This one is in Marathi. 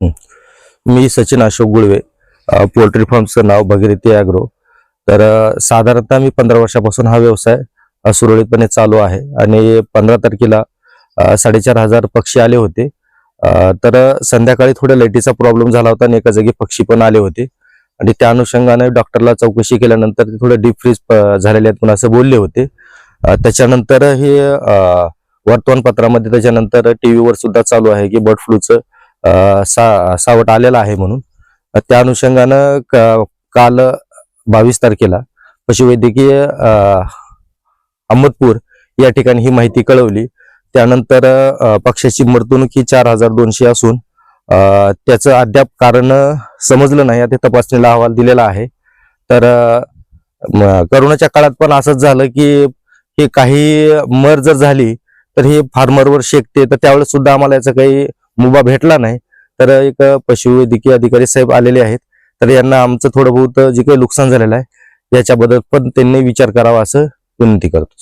मी सचिन अशोक गुळवे पोल्ट्री फार्मचं नाव भगीरथी ॲग्रो तर साधारणतः मी पंधरा वर्षापासून हा व्यवसाय सुरळीतपणे चालू आहे. आणि पंधरा तारखेला साडेचार हजार पक्षी आले होते. तर संध्याकाळी थोड्या लाईटीचा प्रॉब्लेम झाला होता आणि एका जागी पक्षी पण आले होते. आणि त्या अनुषंगाने डॉक्टरला चौकशी केल्यानंतर ते थोडे डीप फ्रीज झालेले आहेत पण असं बोलले होते. त्याच्यानंतर हे वर्तमानपत्रामध्ये त्याच्यानंतर टीव्हीवर सुद्धा चालू आहे की बर्ड फ्लूचं सा सावट आलेला आहे म्हणून. त्या अनुषंगानं क- काल बावीस तारखेला पशुवैद्यकीय अहमदपूर या ठिकाणी ही माहिती कळवली. त्यानंतर पक्षाची मर्तुणुकी चार हजार दोनशे असून त्याचं अद्याप कारण समजलं नाही आता तपासणीला अहवाल दिलेला आहे. तर करोनाच्या काळात पण असंच झालं की हे काही मर जर झाली तर हे फार्मरवर शेकते तर त्यावेळेस सुद्धा आम्हाला याचं काही मुभा भेटला नाही. तर एक पशुवैद्यकीय अधिकारी साहेब आलेले आहेत. तर यांना आमचं थोडं बहुत जे काही नुकसान झालेलं आहे याच्याबद्दल पण त्यांनी विचार करावा असं विनंती करतो.